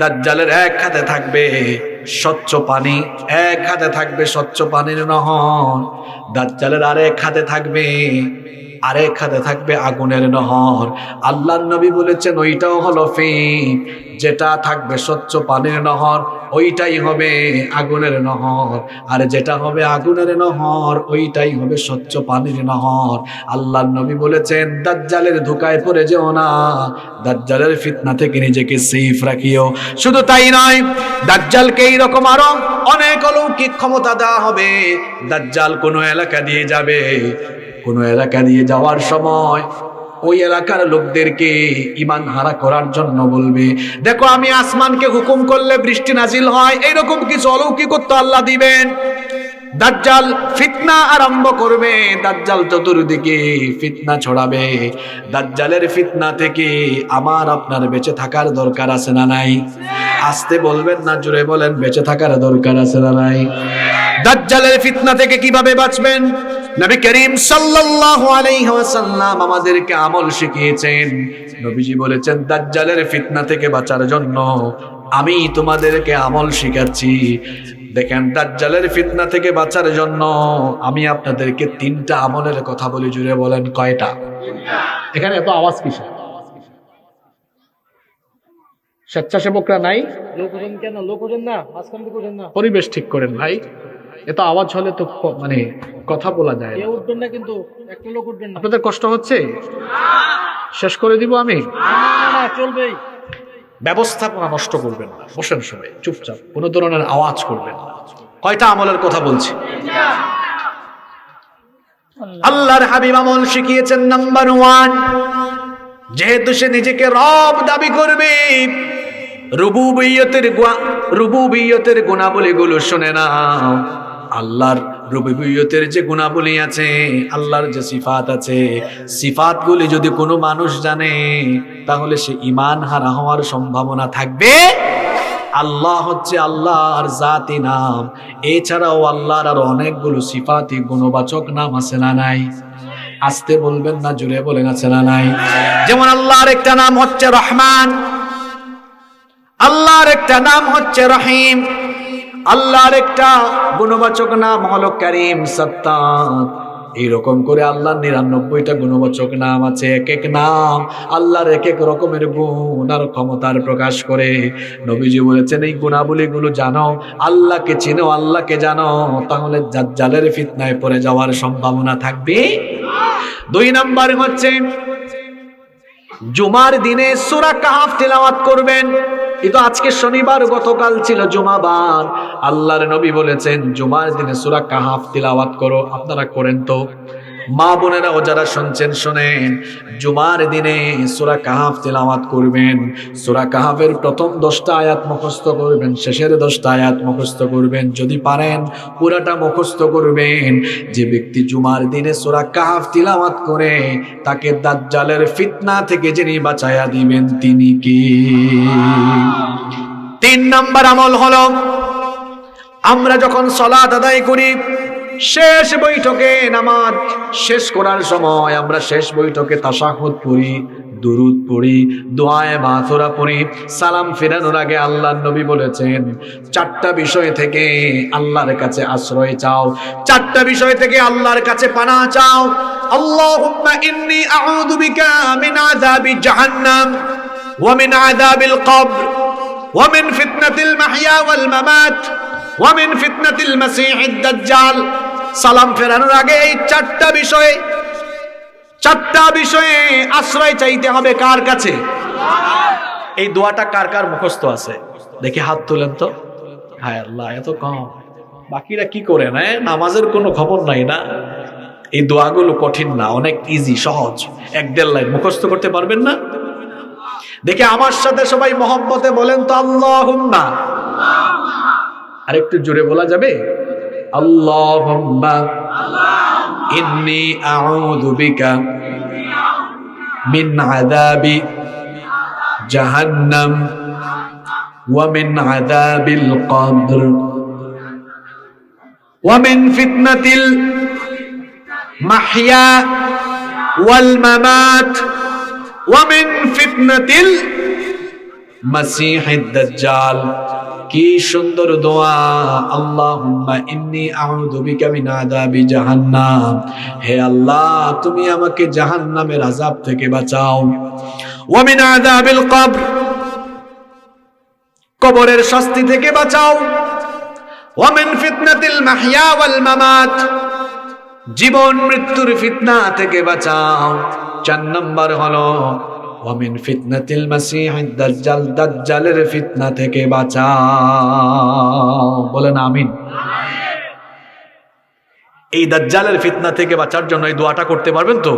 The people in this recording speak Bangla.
দাজ্জালের এক হাতে থাকবে স্বচ্ছ পানি, এক হাতে থাকবে স্বচ্ছ পানির নহর। দাজ্জালের আরেক হাতে থাকবে, আরেক হাতে থাকবে আগুনের নহর। আল্লাহর নবী বলেছেন, ওইটাও হলো ফিম যেটা থাকবে স্বচ্ছ পানির নহর। ওইটাই হবে আগুনের নহর। আর যেটা হবে আগুনের নহর, ওইটাই হবে স্বচ্ছ পানির নহর। আল্লাহর নবী বলেছেন, দাজ্জালের ধোকায় পড়ে যেও না। দাজ্জালের ফিতনা থেকে নিজেকে সেফ রাখিও। শুধু তাই নয়, দাজ্জালকে এইরকম আরও অনেক অলৌকিক ক্ষমতা দেওয়া হবে। দাজ্জাল কোনো এলাকা দিয়ে যাবে। কোনো এলাকা দিয়ে যাওয়ার সময় ওই এলাকার লোকদেরকে ইমান হারা করার জন্য বলবে, দেখো, আমি আসমানকে হুকুম করলে বৃষ্টি নাজিল হয় এইরকম কিছু অলৌকিকত্ব আল্লাহ দিবেন। দাজ্জাল ফিতনা আরম্ভ করবে, দাজ্জাল চতুর্দিকে ফিতনা ছড়াবে। দাজ্জালের ফিতনা থেকে আমার আপনার বেঁচে থাকার দরকার আছে না নাই? আসতে বলবেন না জুড়ে বলেন, বেঁচে থাকার দরকার আছে না নাই? দাজ্জালের ফিতনা থেকে কীভাবে বাঁচবেন? নবী করিম সাল্লাল্লাহু আলাইহি ওয়াসাল্লাম আমাদেরকে আমল শিখিয়েছেন। নবীজি বলেছেন দাজ্জালের ফিতনা থেকে বাঁচার জন্য আমি তোমাদেরকে আমল শিখাচ্ছি। দেখেন দাজ্জালের ফিতনা থেকে বাঁচার জন্য আমি আপনাদেরকে তিনটা আমলের কথা বলি জুড়ে বলেন কয়টা? এখানে এত আওয়াজ কিসের? স্বেচ্ছাসেবকরা নাই? পরিবেশ ঠিক করেন ভাই। এত আওয়াজ হলে তো মানে কথা বলা যায় না। উঠবেন না কিন্তু? একটা লোক উঠবেন না। আপনাদের কষ্ট হচ্ছে? শেষ করে দিব আমি? না, না, না চলবেই। ব্যবস্থাপনা নষ্ট করবেন না। বসেন সবাই চুপচাপ। কোনো ধরনের আওয়াজ করবেন না। কয়টা আমলের কথা বলছি? আল্লাহর হাবিব আমল শিখিয়েছেন নাম্বার ওয়ান। যেহেতু সে নিজেকে রব দাবি করবে রুবুবিয়তের গুয়া- রুবুবিয়তের গুণাবলীগুলো শুনে নাও। আল্লাহর রুবুবিয়তের যে গুণাবলী আছে, আল্লাহর যে সিফাত আছে, সিফাতগুলি যদি কোনো মানুষ জানে, তাহলে সে ইমান হারা হওয়ার সম্ভাবনা থাকবে। আল্লাহ হচ্ছে আল্লাহর জাতি নাম। এছাড়াও আল্লাহর আরও অনেকগুলো সিফাতি গুণবাচক নাম আছে না নাই? আসতে বলবেন না জুড়ে বলেন, আছে না নাই? যেমন আল্লাহর একটা নাম হচ্ছে রহমান। আল্লাহর একটা নাম হচ্ছে রহিম। আল্লাহর একটা গুণবাচক নাম হলো করিম সত্তার এইরকম করে আল্লাহর নিরানব্বইটা গুণবাচক নাম আছে এক এক নাম। আল্লাহর এক এক রকমের গুণ আর ক্ষমতার প্রকাশ করে। নবীজি বলেছেন, এই গুণাবলীগুলো জানো, আল্লাহকে চিনো, আল্লাহকে জানো, তাহলে জালের ফিতনায় পড়ে যাওয়ার সম্ভাবনা থাকবে। দুই নাম্বার হচ্ছে, জুমার দিনে সুরা কাহাফ তেলাওয়াত করবেন। কিন্তু আজকে শনিবার, গতকাল ছিল জুমাবার। আল্লাহর নবী বলেছেন, জুমার দিনে সুরা কাহাফ তিলাওয়াত করো। আপনারা করেন তো? মা বোনেরাও যারা শুনছেন, শোনেন। জুমার দিনে সুরা কাহাফ তিলাওয়াত করবেন। সুরা কাহাফের প্রথম দশটা আয়াত মুখস্থ করবেন, শেষের দশটা আয়াত মুখস্থ করবেন। যদি পারেন, পুরাটা মুখস্থ করবেন। যে ব্যক্তি জুমার দিনে সুরা কাহাফ তিলাওয়াত করে, তাকে দাজ্জালের ফিতনা থেকে যিনি বাঁচায়া দিবেন, তিনি কি? তিন নাম্বার আমল হলো, আমরা যখন সলাত আদায় করি শেষ বৈঠকে নামাজ শেষ করার সময় আমরা শেষ বৈঠকে তাসাহুদ পড়ি, দুরুদ পড়ি, দোয়ায় মাথুরা পড়ি, সালাম ফেরানোর আগে আল্লাহর নবী বলেছেন, চারটা বিষয় থেকে আল্লাহর কাছে আশ্রয় চাও, চারটা বিষয় থেকে আল্লাহর কাছে পানা চাও। আল্লাহুম্মা ইন্নী আউযু বিকা মিন আযাবি জাহান্নাম ওয়া মিন আযাবিল কবর, ওয়া মিন ফিতনাতিল মাহইয়া ওয়াল মামাত মিন ফিতনাতিল মাসীহিদ দাজ্জাল। সালাম ফেরানোর আগে এই চারটা বিষয়ে চারটা বিষয়ে আশ্রয় চাইতে হবে কার কাছে? এই দোয়াটা কার কার মুখস্থ আছে? দেখি হাত তুলেন তো। হায় আল্লাহ, এত কম। বাকিরা কি করে, না? নামাজের কোনো খবর নাই না? এই দোয়াগুলো কঠিন না, অনেক ইজি সহজ। এক দেড় লাইন মুখস্থ করতে পারবেন না? দেখে আমার সাথে সবাই মহব্বতে বলেন তো আল্লাহ আর একটু জোরে বলা যাবে? আল্লাহ ইন্নি আউযু বিকা মিন আযাবি জাহান্নাম ওয়া মিন আযাবিল কবর ওয়া মিন ফিতনাতিল মাহইয়া ওয়াল মামাত ওয়া কি সুন্দর দোয়া। আল্লাহুম্মা ইন্নী আউযু বিকা মিন জাহান্নাম। হে আল্লাহ, তুমি আমাকে জাহান্নামের আযাব থেকে বাঁচাও। ওয়া মিন আযাবিল কবর, কবরের শাস্তি থেকে বাঁচাও। ওয়া মিন ফিতনাতিল মাহইয়া ওয়াল মামাত, জীবন মৃত্যুর ফিতনা থেকে বাঁচাও। চার নম্বর হলো ওয়ামিন ফিতনাতিল মাসিহিদ দাজ্জাল দাজ্জালের ফিতনা থেকে বাঁচাও। বলেন আমিন। এই দাজ্জালের ফিতনা থেকে বাঁচার জন্য এই দোয়াটা করতে পারবেন তো?